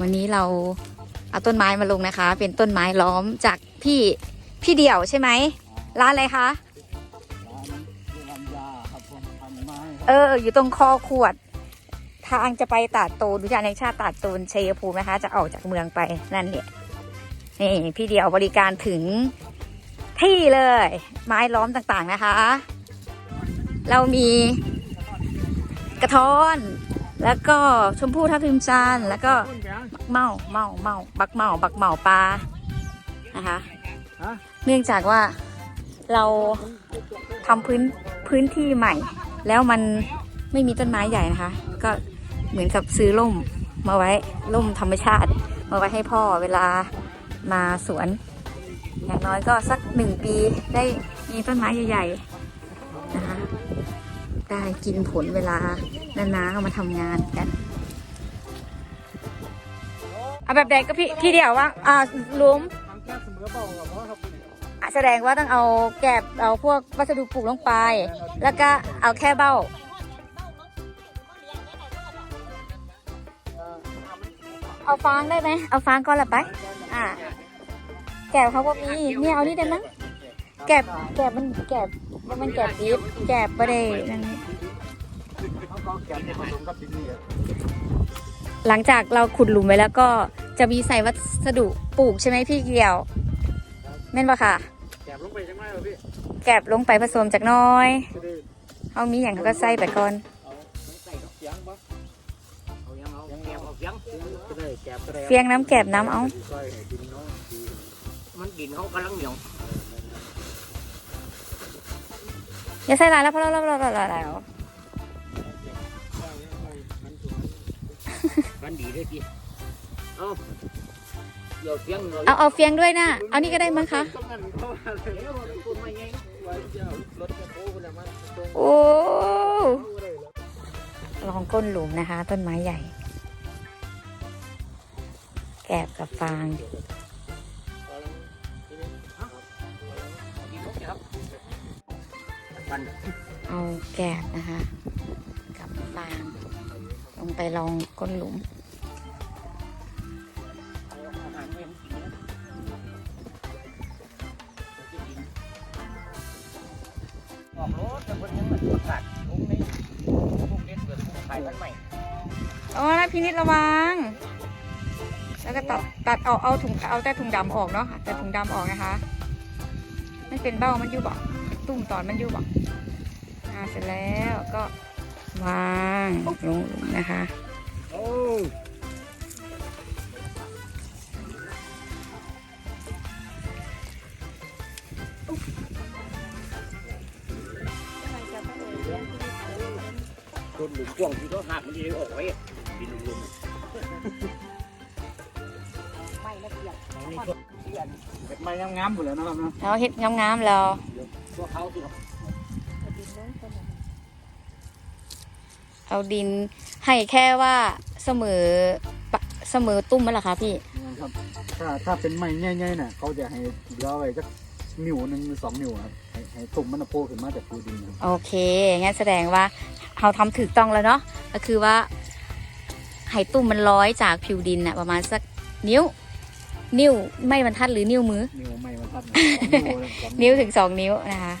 วันนี้เราเอาต้นไม้มาลงนะคะ เป็นต้นไม้ล้อมจากพี่พี่เดี่ยวใช่ไหมร้านอะไรคะร้านสุวรรณยาครับผมพันไม้ครับเออ อยู่ตรงคอขวด ทางจะไปตาดโตนอุทยานแห่งชาติตาดโตนชัยภูมินะคะ จะออกจากเมืองไปนั่นเนี่ยนี่พี่เดียวบริการถึงที่เลย ไม้ล้อมต่างๆนะคะ เรามีกระท้อน แล้วก็ชมพู่ทับทิมจันทร์แล้วก็บักเมาเมาเมาบักเมาบักเมาปลานะคะฮะเนื่องจากว่าเราทำพื้นพื้นที่ใหม่ แล้วมันไม่มีต้นไม้ใหญ่นะคะ ก็เหมือนกับซื้อร่มมาไว้ร่มธรรมชาติ มาไว้ให้พ่อเวลามาสวน อย่างน้อยก็สักหนึ่งปีได้มีต้นไม้ใหญ่ๆนะคะได้กินผลเวลา นาๆเอามาทำงานกันเอาแบบใดก็พี่พี่เดียวว่าอ่าลุมแสมแสดงว่าต้องเอาแกบเอาพวกวัสดุปลูกลงไป แล้วก็เอาแค่เบ้าเอาฟางได้ไหมเอาฟางก่อนละไป อ่า แกบเขาก็มีเนี่ยเอานี่ได้มั้งแกบแกบมันแกบมันแกบดิบแกบไม่ได้นั่นนี่ ก็แกะผสมกับดินนี่อะหลังจากเราขุดหลุมไว้แล้วก็จะมีใส่วัสดุปลูกใช่ไหมพี่เกี่ยวแม่นปะค่ะ แกะลงไปจังไหมวะพี่แกบลงไปผสมจากหน้อยจะได้เอามีอย่างเขาก็ใส่ไปก่อน เอาใส่กับเสียงปะเอายังเอายังแกะเอาเสียงจะได้แกะจะได้เฟียงน้ำแกบน้ำเอา ใส่ให้ดินเนาะดีมันดินเขากำลังเหนียวอย่าใส่ลายแล้วเพราะเราเราเราเราแล้ว มันดีด้วยพี่เอาเดี๋ยวเสียงหน่อยเอาเอาเฟียงด้วยนะเอานี่ก็ได้มั้งคะ ต้องงั้นเขาอะไรเดี๋ยวมันพูดไม่ไงไว้เจ้ารถจะโค้งนะมันตรงโอ้ก็ได้แล้วลองก้นหลุมนะคะ ต้นไม้ใหญ่ แกบกับฟาง ดีทุกอย่างมันเอาแกบนะคะ กับฟาง ลงไปลองก้นหลุม ออกรถแต่คนยังมันประกาศลงในพวกเด็กเกิดขายพันใหม่อ๋อนะพินิจระวัง แล้วก็ตัดตัดเอาเอาถุงเอาแต่ถุงดำออกเนาะแต่ถุงดำออกนะคะมันเป็นเบ้ามันอยู่บ่ตุ่มตอนมันอยู่บ่อ่าเสร็จแล้วก็วางลงหลุมนะคะ โอ้โดนหลุมกว้างที่เขาหักมันจะออกไว้ดินลุมเก็บไม้งามๆหมดแล้วนะครับเนาะแล้วเฮ็ดงามๆแล้วพวกเขาที่เอาดินให้แค่ว่าเสมอปะเสมอตุ้มมันเหรอคะพี่นะครับ ถ้าถ้าเป็นไม้ใหญ่ๆน่ะเขาจะให้เหลือไว้สักนิ้วหนึ่งหรือสองนิ้วครับให้ให้ตุ่มมันน่ะโผล่ขึ้นมาจากพื้นดินครับโอเคงั้นแสดงว่า เราทำถูกต้องแล้วเนาะก็คือว่าให้ตุ้มมันร้อยจากผิวดินอะประมาณสักนิ้ว นิ้วไม่บรรทัดหรือนิ้วมือ นิ้วไม้มันทัดนะสองนิ้วเลยสองนิ้วถึงสองนิ้วนะคะ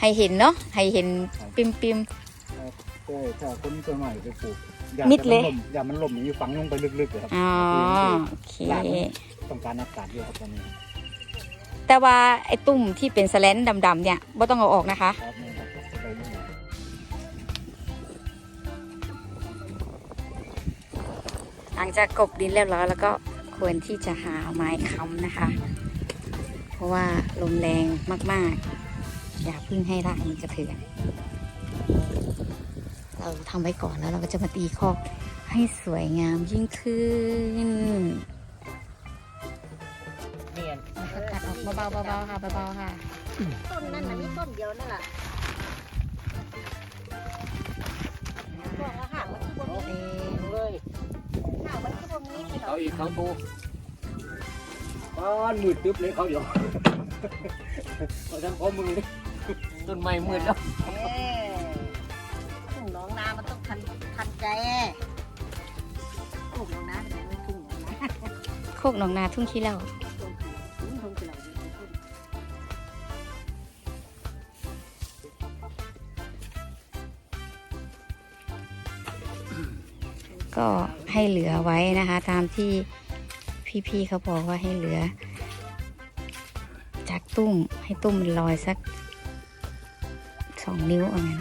ให้เห็นเนาะให้เห็นปิมปิมใช่ถ้าคนส่วนใหญ่ไปปลูกอย่ามิดเลยมันล่มอย่ามันล่มอย่างนี้ฝังลงไปลึกๆเลยครับๆอ๋อโอเคต้องการอากาศเยอะครับตอนนี้แต่ว่าไอ้ตุ่มที่เป็นสแลนดำๆเนี่ยไม่ต้องเอาออกนะคะครับนี่ครับจะ หลังจากกบดินเรียบร้อยแล้วก็ควรที่จะหาไม้ค้ำนะคะ เพราะว่าลมแรงมากๆ อย่าเพึ่งให้รากมันกระเทือน เราทำไว้ก่อนแล้วเราก็จะมาตีคอกให้สวยงามยิ่งขึ้นเนียนนะคะตัดออกเบาๆเบาๆค่ะเบาๆค่ะต้นนั่นมันมีต้นเดียวนั่นแหละ อเขางอีกเขาตูบ้านมืดตึ๊บเลยเขาอยู่เขาทำข้อมือเลยต้นไม้มืดแล้วเอ้ทุ่งหน้องนามันต้องทันทันใจทุ่งหน้องนามันต้องกหนองนาทุ่งขี้เหล้า ก็ให้เหลือไว้นะคะ ตามที่พี่ๆเขาบอกว่าให้เหลือ จากตุ้มให้ตุ้มมันลอยสักสองนิ้วเอางั้น